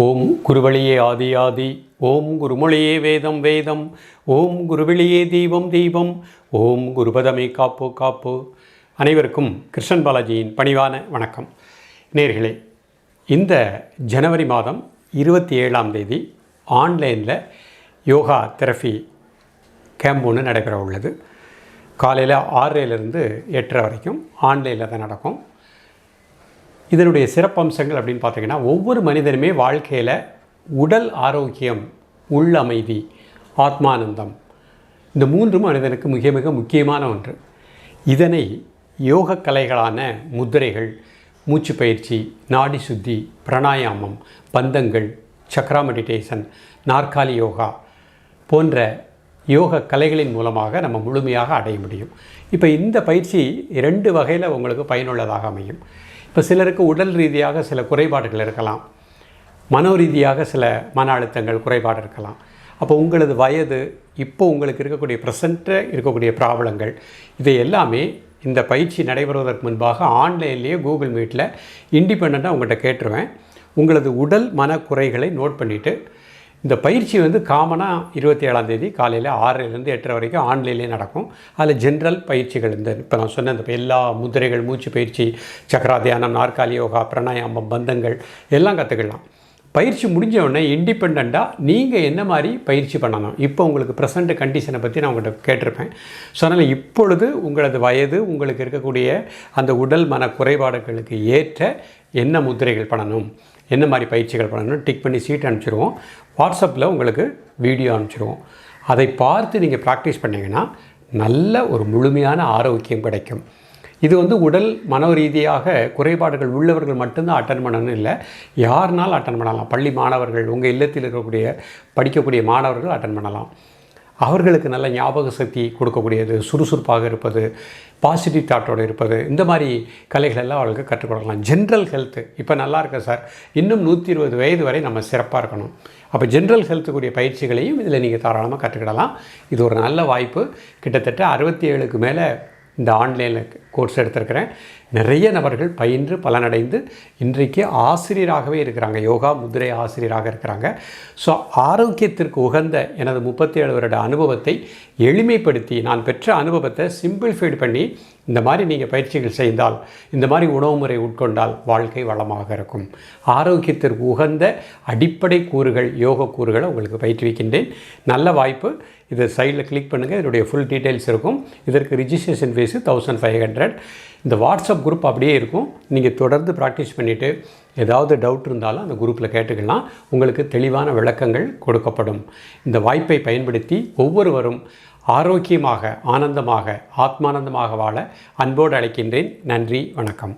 ஓம் குருவழியே ஆதி ஆதி ஓம் குருமொழியே வேதம் வேதம் ஓம் குருவெளியே தீபம் தீபம் ஓம் குருபதமே காப்பு காப்பு. அனைவருக்கும் கிருஷ்ணன் பாலாஜியின் பணிவான வணக்கம். நேர்களே இந்த ஜனவரி மாதம் இருபத்தி ஏழாம் தேதி ஆன்லைனில் யோகா தெரபி கேம்ப் ஒன்று நடைபெற உள்ளது காலையில் ஆறரைலேருந்து எட்டரை வரைக்கும் ஆன்லைனில் தான் நடக்கும். இதனுடைய சிறப்பம்சங்கள் அப்படின்னு பார்த்தீங்கன்னா ஒவ்வொரு மனிதனுமே வாழ்க்கையில் உடல் ஆரோக்கியம் உள் அமைதி ஆத்மானந்தம் இந்த மூன்று மனிதனுக்கு மிக மிக முக்கியமான ஒன்று. இதனை யோக கலைகளான முத்திரைகள் மூச்சு பயிற்சி நாடி சுத்தி பிராணாயாமம் பந்தங்கள் சக்ரா மெடிடேஷன் நாற்காலி யோகா போன்ற யோக கலைகளின் மூலமாக நம்ம முழுமையாக அடைய முடியும். இப்போ இந்த பயிற்சி இரண்டு வகையில் உங்களுக்கு பயனுள்ளதாக அமையும். இப்போ சிலருக்கு உடல் ரீதியாக சில குறைபாடுகள் இருக்கலாம். மனோ ரீதியாக சில மன அழுத்தங்கள் குறைபாடு இருக்கலாம். அப்போ உங்களது வயது இப்போ உங்களுக்கு இருக்கக்கூடிய ப்ரெசண்ட்டில் இருக்கக்கூடிய ப்ராப்ளங்கள் இதை எல்லாமே இந்த பயிற்சி நடைபெறுவதற்கு முன்பாக ஆன்லைன்லேயே கூகுள் மீட்டில் இண்டிபெண்ட்டாக உங்கள்கிட்ட கேட்டுருவேன். உங்களது உடல் மன குறைகளை நோட் பண்ணிவிட்டு இந்த பயிற்சி வந்து காமனாக இருபத்தி ஏழாம் தேதி காலையில் ஆறரைலேருந்து எட்டரை வரைக்கும் ஆன்லைன்லேயே நடக்கும். அதில் ஜென்ரல் பயிற்சிகள் இந்த இப்போ நான் சொன்ன இந்த எல்லா முதிரைகள் மூச்சு பயிற்சி சக்கரா தியானம் நாற்காலி யோகா பிரணாயாமம் பந்தங்கள் எல்லாம் கற்றுக்கலாம் பயிற்சி முடிஞ்ச உடனே இண்டிபெண்ட்டாக நீங்கள் என்ன மாதிரி பயிற்சி பண்ணணும்? இப்போ உங்களுக்கு ப்ரெசண்ட் கண்டிஷனை பற்றி நான் உங்கள்கிட்ட கேட்டிருப்பேன். ஸோ அதனால் இப்பொழுது உங்களது வயது உங்களுக்கு இருக்கக்கூடிய அந்த உடல் மன குறைபாடுகளுக்கு ஏற்ற என்ன முத்திரைகள் பண்ணணும்? என்ன மாதிரி பயிற்சிகள் பண்ணணும்? டிக் பண்ணி சீட் அனுப்பிச்சிடுவோம் வாட்ஸ்அப்பில் உங்களுக்கு வீடியோ அனுப்பிச்சிடுவோம் அதை பார்த்து நீங்கள் ப்ராக்டிஸ் பண்ணிங்கன்னா நல்ல ஒரு முழுமையான ஆரோக்கியம் கிடைக்கும். இது வந்து உடல் மன ரீதியாக குறைபாடுகள் உள்ளவர்கள் மட்டும்தான் அட்டன் பண்ணணும் இல்லை. யாருனாலும் அட்டன் பண்ணலாம். பள்ளி மாணவர்கள் உங்கள் இல்லத்தில் இருக்கக்கூடிய படிக்கக்கூடிய மாணவர்கள் அட்டன் பண்ணலாம். அவர்களுக்கு நல்ல ஞாபக சக்தி கொடுக்கக்கூடியது சுறுசுறுப்பாக இருப்பது பாசிட்டிவ் தாட்டோடு இருப்பது இந்த மாதிரி கலைகளெல்லாம் அவளுக்கு அவர்களுக்கு கற்றுக் கொடுக்கலாம் ஜென்ரல் ஹெல்த்து இப்போ நல்லா இருக்கு சார் இன்னும் நூற்றி இருபது வயது வரை நம்ம சிறப்பாக இருக்கணும். அப்போ ஜென்ரல் ஹெல்த்துக்குரிய பயிற்சிகளையும் இதில் நீங்கள் தாராளமாக கற்றுக்கிடலாம். இது ஒரு நல்ல வாய்ப்பு. கிட்டத்தட்ட அறுபத்தி ஏழுக்கு மேலே இந்த ஆன்லைனில் கோர்ஸ் எடுத்திருக்கிறேன். நிறைய நபர்கள் பயின்று பலனடைந்து இன்றைக்கு ஆசிரியராகவே இருக்கிறாங்க. யோகா முதிரை ஆசிரியராக இருக்கிறாங்க. ஸோ ஆரோக்கியத்திற்கு உகந்த எனது முப்பத்தி ஏழு வருட அனுபவத்தை எளிமைப்படுத்தி நான் பெற்ற அனுபவத்தை சிம்பிளிஃபைடு பண்ணி இந்த மாதிரி நீங்கள் பயிற்சிகள் செய்தால் இந்த மாதிரி உணவு முறை உட்கொண்டால் வாழ்க்கை வளமாக இருக்கும். ஆரோக்கியத்திற்கு உகந்த அடிப்படை கூறுகள் யோக கூறுகளை உங்களுக்கு பயிற்றுவிக்கின்றேன். நல்ல வாய்ப்பு. இதை சைடில் கிளிக் பண்ணுங்கள் இதனுடைய ஃபுல் டீட்டெயில்ஸ் இருக்கும். இதற்கு registration fees thousand five hundred hundred இந்த வாட்ஸ்அப் குரூப் அப்படியே இருக்கும். நீங்கள் தொடர்ந்து ப்ராக்டிஸ் பண்ணிவிட்டு ஏதாவது டவுட் இருந்தாலும் அந்த குரூப்பில் கேட்டுக்கலாம். உங்களுக்கு தெளிவான விளக்கங்கள் கொடுக்கப்படும். இந்த வாய்ப்பை பயன்படுத்தி ஒவ்வொருவரும் ஆரோக்கியமாக ஆனந்தமாக ஆத்மானந்தமாக வாழ அன்போடு அழைக்கின்றேன். நன்றி வணக்கம்.